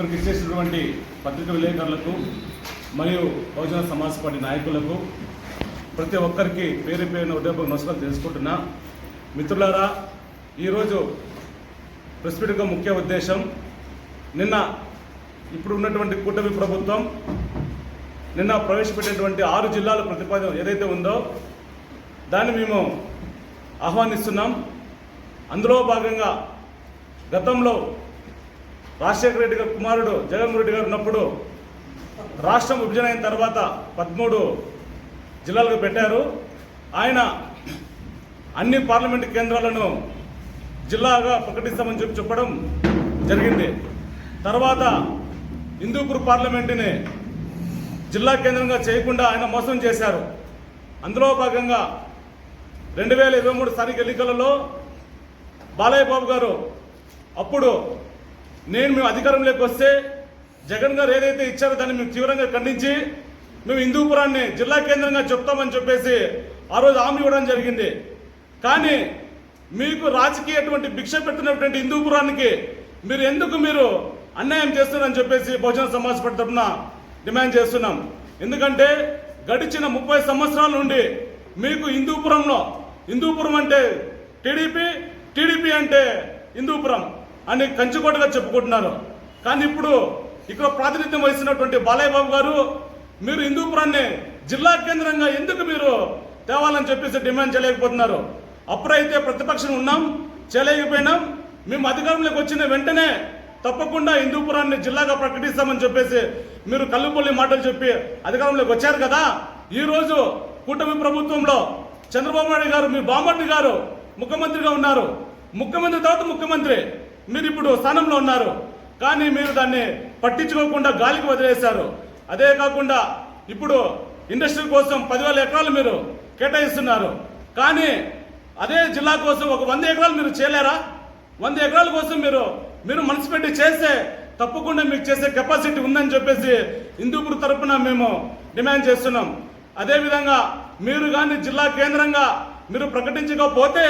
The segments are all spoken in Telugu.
ఇక్కడికి ఇచ్చేసినటువంటి పత్రిక విలేకరులకు మరియు బహుజన సమాజ్ పార్టీ నాయకులకు ప్రతి ఒక్కరికి పేరు పేరున ఉద్యోగ నమస్కారం తెలుసుకుంటున్నా. మిత్రులారా ఈరోజు ప్రెస్ మీట్ ముఖ్య ఉద్దేశం నిన్న ఇప్పుడు ఉన్నటువంటి కూటమి ప్రభుత్వం నిన్న ప్రవేశపెట్టినటువంటి ఆరు జిల్లాల ప్రతిపాదన ఏదైతే ఉందో దాన్ని మేము ఆహ్వానిస్తున్నాం. అందులో భాగంగా గతంలో రాజశేఖర రెడ్డి గారి కుమారుడు జగన్మోహన్ రెడ్డి గారు ఉన్నప్పుడు రాష్ట్రం విభజన అయిన తర్వాత పదమూడు జిల్లాలకు పెట్టారు. ఆయన అన్ని పార్లమెంట్ కేంద్రాలను జిల్లాగా ప్రకటిస్తామని చెప్పి చెప్పడం జరిగింది. తర్వాత హిందూపూర్ పార్లమెంటుని జిల్లా కేంద్రంగా చేయకుండా ఆయన మోసం చేశారు. అందులో భాగంగా రెండు వేల ఇరవై మూడు స్థానిక ఎన్నికలలో బాలయ్య బాబు గారు అప్పుడు నేను మేము అధికారంలోకి వస్తే జగన్ గారు ఏదైతే ఇచ్చారో దాన్ని మేము తీవ్రంగా ఖండించి మేము హిందూపురాన్ని జిల్లా కేంద్రంగా చెప్తామని చెప్పేసి ఆ రోజు హామీ ఇవ్వడం జరిగింది. కానీ మీకు రాజకీయటువంటి భిక్ష పెట్టినటువంటి హిందూపురానికి మీరు ఎందుకు మీరు అన్యాయం చేస్తున్నారని చెప్పేసి బహుజన సమాజ్ పార్టీ తరఫున డిమాండ్ చేస్తున్నాం. ఎందుకంటే గడిచిన ముప్పై సంవత్సరాల నుండి మీకు హిందూపురంలో హిందూపురం అంటే టీడీపీ టీడీపీ అంటే హిందూపురం. అని కంచుకోటగా చెప్పుకుంటున్నారు. కానీ ఇప్పుడు ఇక్కడ ప్రాతినిధ్యం వహిస్తున్నటువంటి బాలయ్య బాబు గారు మీరు హిందూపురాన్ని జిల్లా కేంద్రంగా ఎందుకు మీరు తేవాలని చెప్పేసి డిమాండ్ చేయలేకపోతున్నారు? అప్పుడైతే ప్రతిపక్షం ఉన్నాం చేయలేకపోయినాం మేము అధికారంలోకి వచ్చిన వెంటనే తప్పకుండా హిందూపురాన్ని జిల్లాగా ప్రకటిస్తామని చెప్పేసి మీరు కల్లుపల్లి మాటలు చెప్పి అధికారంలోకి వచ్చారు కదా? ఈరోజు కూటమి ప్రభుత్వంలో చంద్రబాబు నాయుడు గారు మీ బామ్మర్ది గారు ముఖ్యమంత్రిగా ఉన్నారు. ముఖ్యమంత్రి తర్వాత ముఖ్యమంత్రి. మీరు ఇప్పుడు స్థానంలో ఉన్నారు. కానీ మీరు దాన్ని పట్టించుకోకుండా గాలికి వదిలేశారు. అదే కాకుండా ఇప్పుడు ఇండస్ట్రీ కోసం పదివేల ఎకరాలు మీరు కేటాయిస్తున్నారు. కానీ అదే జిల్లా కోసం ఒక వంద ఎకరాలు మీరు చేయలేరా? వంద ఎకరాల కోసం మీరు మీరు మనసు పెట్టి చేస్తే తప్పకుండా మీకు చేసే కెపాసిటీ ఉందని చెప్పేసి హిందూపూర్ తరపున మేము డిమాండ్ చేస్తున్నాం. అదేవిధంగా మీరు కానీ జిల్లా కేంద్రంగా మీరు ప్రకటించకపోతే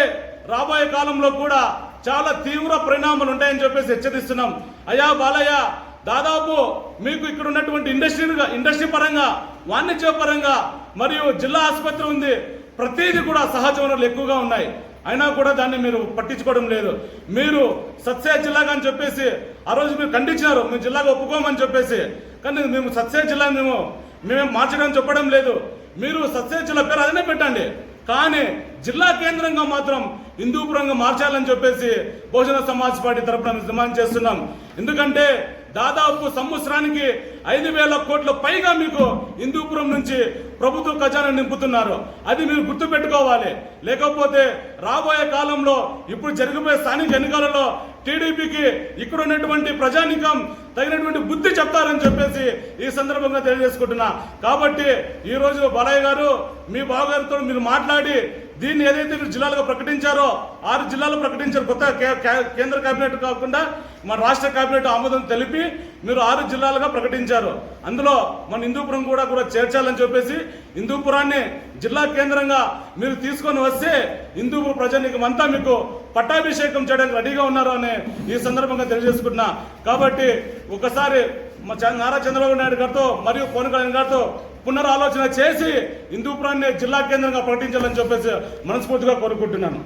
రాబోయే కాలంలో కూడా చాలా తీవ్ర పరిణామాలు ఉంటాయని చెప్పేసి హెచ్చరిస్తున్నాం. అయ్యా బాలయ్య దాదాపు మీకు ఇక్కడ ఉన్నటువంటి ఇండస్ట్రీ ఇండస్ట్రీ పరంగా వాణిజ్య పరంగా మరియు జిల్లా ఆసుపత్రి ఉంది. ప్రతిదీ కూడా సహజ వనరులు ఎక్కువగా ఉన్నాయి. అయినా కూడా దాన్ని మీరు పట్టించుకోవడం లేదు. మీరు సత్య జిల్లాగా అని చెప్పేసి ఆ రోజు మీరు ఖండించినారు. మేము జిల్లాగా ఒప్పుకోమని చెప్పేసి. కానీ మేము సత్య జిల్లా మేము మేమేం మార్చడం చెప్పడం లేదు. మీరు సత్య జిల్లా పేరు అదనే పెట్టండి. కానీ జిల్లా కేంద్రంగా మాత్రం హిందూపురంగా మార్చాలని చెప్పేసి బహుజన సమాజ్ పార్టీ తరపున డిమాండ్ చేస్తున్నాం. ఎందుకంటే దాదాపు సంవత్సరానికి ఐదు వేల కోట్ల పైగా మీకు హిందూపురం నుంచి ప్రభుత్వ ఖజానా నింపుతున్నారు. అది మీరు గుర్తు పెట్టుకోవాలి లేకపోతే రాబోయే కాలంలో ఇప్పుడు జరిగిపోయే స్థానిక ఎన్నికలలో టీడీపీకి ఇక్కడ ఉన్నటువంటి ప్రజానికం తగినటువంటి బుద్ధి చెప్తారని చెప్పేసి ఈ సందర్భంగా తెలియజేసుకుంటున్నా. కాబట్టి ఈ బాలయ్య గారు మీ బావగారితో మీరు మాట్లాడి దీన్ని ఏదైతే మీరు జిల్లాలుగా ప్రకటించారో ఆరు జిల్లాలు ప్రకటించారు. కొత్త కే- కే- కేంద్ర కేబినెట్ కాకుండా మన రాష్ట్ర కేబినెట్ ఆమోదం తెలిపి మీరు ఆరు జిల్లాలుగా ప్రకటించారు. అందులో మన హిందూపురం కూడా కూడా చేర్చాలని చెప్పేసి హిందూపురాన్ని జిల్లా కేంద్రంగా మీరు తీసుకొని వస్తే హిందూపుర ప్రజానీకం అంతా మీకు పట్టాభిషేకం చేయడానికి రెడీగా ఉన్నారు అని ఈ సందర్భంగా తెలియజేసుకుంటున్నా. కాబట్టి ఒకసారి మా చ- నారా చంద్రబాబు నాయుడు గారితో మరియు పవన్ కళ్యాణ్ గారితో పునరాలోచన చేసి హిందూపురాన్ని జిల్లా కేంద్రంగా ప్రకటించాలని చెప్పేసి మనస్ఫూర్తిగా కోరుకుంటున్నాను.